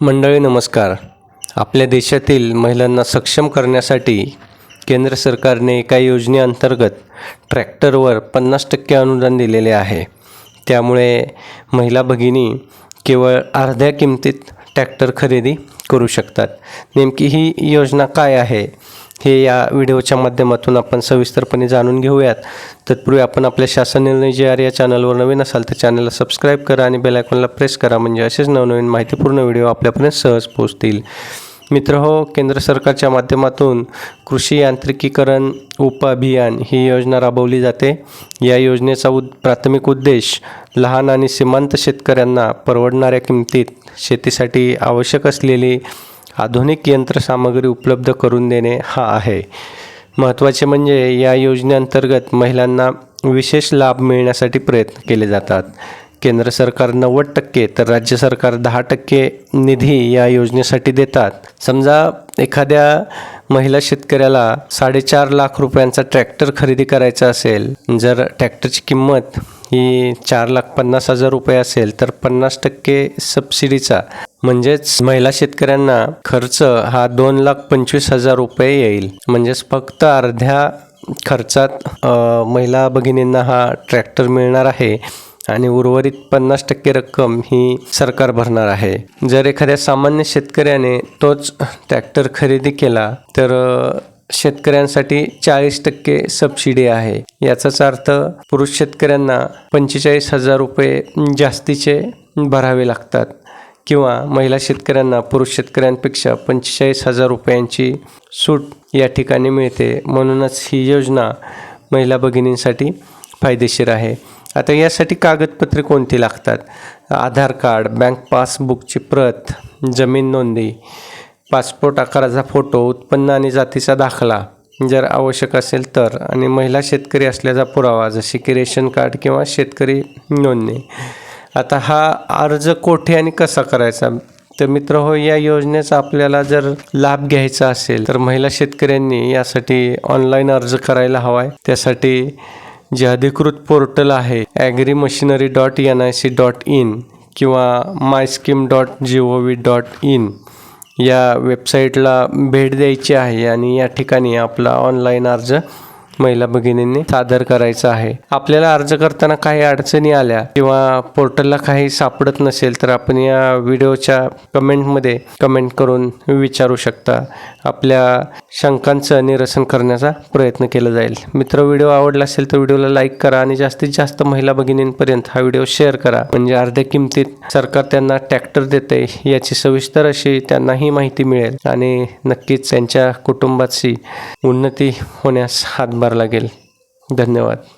मंडळी नमस्कार. आपल्या देशातील महिलांना सक्षम करण्यासाठी केंद्र सरकारने एका योजनेअंतर्गत ट्रॅक्टरवर पन्नास टक्के अनुदान दिलेले आहे. त्यामुळे महिला भगिनी केवळ अर्ध्या किमतीत ट्रॅक्टर खरेदी करू शकतात. नेमकी ही योजना काय आहे? हे या व्हिडिओच्या माध्यमातून आपण सविस्तरपणे जाणून घेऊयात. तत्पूर्वी आपण आपल्या शासन निर्णय जे आर या चॅनलवर नवीन असाल तर चॅनलला सबस्क्राईब करा आणि बेल आयकॉनला प्रेस करा म्हणजे असेच नवनवीन माहितीपूर्ण व्हिडिओ आपल्यापर्यंत सहज पोहोचतील. मित्र हो केंद्र सरकारच्या माध्यमातून कृषी यांत्रिकीकरण उपअभियान ही योजना राबवली जाते. या योजनेचा उद प्राथमिक उद्देश लहान आणि सीमांत शेतकऱ्यांना परवडणाऱ्या किमतीत शेतीसाठी आवश्यक असलेली आधुनिक यंत्रसामग्री उपलब्ध करून देणे हा आहे. महत्त्वाचे म्हणजे या योजनेअंतर्गत महिलांना विशेष लाभ मिळण्यासाठी प्रयत्न केले जातात. केंद्र सरकार नव्वद टक्के तर राज्य सरकार दहा टक्के निधी या योजनेसाठी देतात. समजा एखाद्या महिला शेतकऱ्याला साडेचार लाख रुपयांचा ट्रॅक्टर खरेदी करायचा असेल जर ट्रॅक्टरची किंमत ही चार लाख पन्नास हजार रुपये असेल तर पन्नास टक्के सबसिडीचा. म्हणजेच महिला शेतकऱ्यांना खर्च हा दोन लाख पंचवीस हजार रुपये येईल. म्हणजेच फक्त अर्ध्या खर्चात महिला भगिनींना हा ट्रॅक्टर मिळणार आहे. आणि उर्वरित पन्नास टक्के रक्कम ही सरकार भरणार आहे. जर एखाद्या सामान्य शेतकऱ्याने तोच ट्रॅक्टर खरेदी केला तर शेतकऱ्यांसाठी चाळीस टक्के सबसिडी आहे. याचाच अर्थ पुरुष शेतकऱ्यांना पंचेचाळीस हजार रुपये जास्तीचे भरावे लागतात किंवा महिला शेतकऱ्यांना पुरुष शेतकऱ्यांपेक्षा पंचेचाळीस हजार रुपयांची सूट या ठिकाणी मिळते. म्हणूनच ही योजना महिला भगिनींसाठी फायदेशीर आहे. आता यासाठी कागदपत्रे कोणती लागतात? आधार कार्ड बँक पासबुकची प्रत जमीन नोंदी पासपोर्ट आकाराचा फोटो उत्पन्न आणि जातीचा दाखला. जर आवश्यक असेल तर. आणि महिला शेतकरी असल्याचा पुरावा जसे की रेशन कार्ड किंवा शेतकरी नोंदणी. आता हा अर्ज कोठे आणि कसा करायचा? तर मित्र हो या योजनेचा आपल्याला जर लाभ घ्यायचा असेल तर महिला शेतकऱ्यांनी यासाठी ऑनलाईन अर्ज करायला हवा आहे त्यासाठी जे अधिकृत पोर्टल आहे agri machinery dot N I C dot in किंवा my scheme dot G O V dot in या वेबसाईटला भेट द्यायची आहे आणि या ठिकाणी आपला ऑनलाईन अर्ज महिला भगिनींनी सादर करायचा आहे. आपल्याला अर्ज करताना काही अडचणी आल्या किंवा पोर्टलला काही सापडत नसेल तर आपण या व्हिडिओच्या कमेंटमध्ये कमेंट करून विचारू शकता. आपल्या शंकांचं निरसन करण्याचा प्रयत्न केला जाईल. मित्र व्हिडिओ आवडला असेल तर व्हिडिओला लाईक करा आणि जास्तीत जास्त महिला भगिनींपर्यंत हा व्हिडिओ शेअर करा. म्हणजे अर्ध्या किमतीत सरकार त्यांना ट्रॅक्टर देते याची सविस्तर अशी त्यांनाही माहिती मिळेल आणि नक्कीच त्यांच्या कुटुंबाची उन्नती होण्यास हातभार लागेल धन्यवाद.